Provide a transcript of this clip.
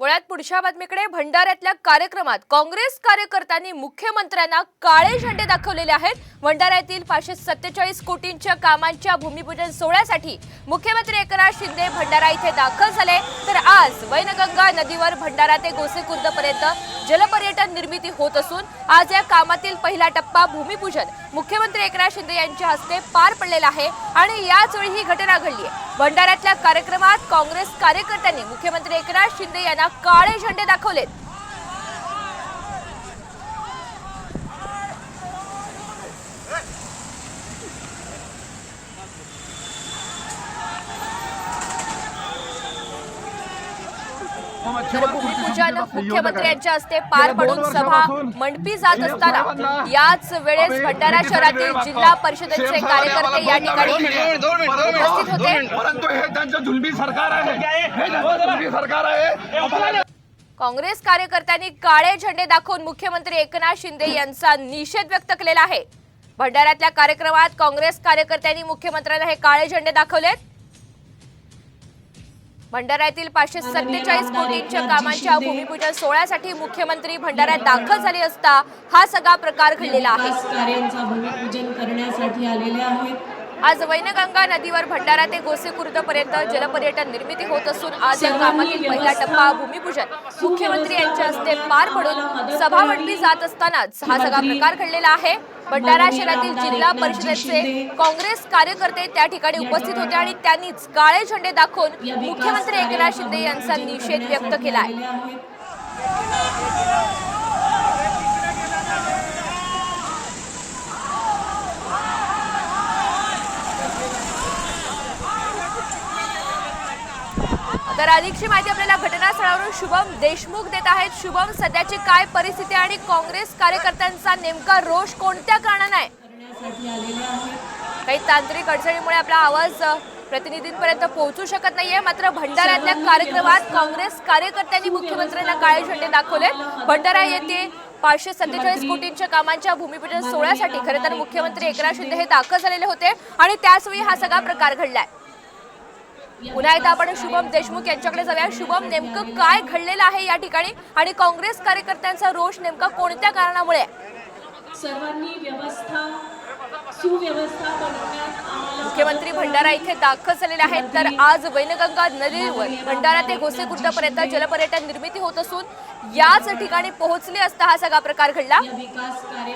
वळ्यात पुढच्या बातमीकडे. भंडाऱ्यातल्या कार्यक्रमात काँग्रेस कार्यकर्त्यांनी मुख्यमंत्र्यांना काळे झेंडे दाखवलेले आहेत. भंडाऱ्यातील पाचशे सत्तेचाळीस कोटींच्या कामांच्या भूमिपूजन सोहळ्यासाठी मुख्यमंत्री एकनाथ शिंदे भंडारा इथे दाखल झाले. तर आज वैनगंगा नदीवर भंडारा ते गोसेखुर्द पर्यंत जलपर्यटन निर्मिती होत असून आज या कामातील पहिला टप्पा भूमिपूजन मुख्यमंत्री एकनाथ शिंदे यांच्या हस्ते पार पडलेला आहे. आणि याच वेळी ही घटना घडली आहे. भंडाऱ्यातल्या कार्यक्रमात काँग्रेस कार्यकर्त्यांनी मुख्यमंत्री एकनाथ शिंदे यांना काळे झेंडे दाखवलेत. तर भूमिपूजन मुख्यमंत्री यांच्या हस्ते पार पडून सभा मंडपी जात असताना याच वेळेस भंडारा शहरातील जिल्हा परिषदेचे कार्यकर्ते या ठिकाणी उपस्थित होते. परंतु हे त्यांचं जुलमी सरकार आहे. त्यांचं जुलमी सरकार आहे. काँग्रेस कार्यकर्त्यांनी काळे झेंडे दाखवून मुख्यमंत्री एकनाथ शिंदे यांचा निषेध व्यक्त केलेला आहे. भंडाऱ्यातल्या कार्यक्रमात काँग्रेस कार्यकर्त्यांनी मुख्यमंत्र्यांना हे काळे झेंडे दाखवलेत. भंडाऱ्यातील पाचशे सत्तेचाळीस कोटींच्या कामांच्या भूमिपूजन सोहळ्यासाठी मुख्यमंत्री भंडाऱ्यात दाखल झाले असता हा सगळा प्रकार घडलेला आहे. आज वैनगंगा नदीवर भंडारा ते गोसेखुर्द पर्यंत जलपर्यटन निर्मिती होत असून आज या कामातील पहिला टप्पा भूमिपूजन. मुख्यमंत्री यांच्या हस्ते पार पडून सभा मंडली जात असतानाच हा सगळा प्रकार घडलेला आहे. भंडारा शहरातील जिल्हा परिषदेचे काँग्रेस कार्यकर्ते त्या ठिकाणी उपस्थित होते आणि त्यांनीच काळे झेंडे दाखवून मुख्यमंत्री एकनाथ शिंदे यांचा निषेध व्यक्त केला आहे. तर अधिकची माहिती आपल्याला घटनास्थळावरून शुभम देशमुख देत आहेत. शुभम सध्याची काय परिस्थिती आणि काँग्रेस कार्यकर्त्यांचा नेमका रोष कोणत्या कारणाने आहे? काही तांत्रिक अडचणीमुळे आपला आवाज प्रतिनिधींपर्यंत पोहोचू शकत नाहीये. मात्र भंडाऱ्यातल्या कार्यक्रमात काँग्रेस कार्यकर्त्यांनी मुख्यमंत्र्यांना काळे झेंडे दाखवले भंडारा येथे पाचशे सत्तेचाळीस कोटींच्या कामांच्या भूमिपूजन सोहळ्यासाठी खरे तर मुख्यमंत्री एकनाथ शिंदे हे दाखल झालेले होते आणि त्याचवेळी हा सगळा प्रकार घडलाय. पुन्हा एकदा आपण शुभम देशमुख यांच्याकडे जाऊया. शुभम नेमकं काय घडलेलं आहे या ठिकाणी? आणि काँग्रेस कार्यकर्त्यांचा रोष नेमका कोणत्या कारणामुळे? सर्वांनी व्यवस्था सुव्यवस्था मुख्यमंत्री भंडारा इथे दाखल झालेले आहेत. तर आज वैनगंगा नदीवर भंडारा ते गोसेखुर्दपर्यंत जलपर्यटन निर्मिती होत असून याच ठिकाणी पोहोचले असता हा सगळा प्रकार घडला. विकास कार्य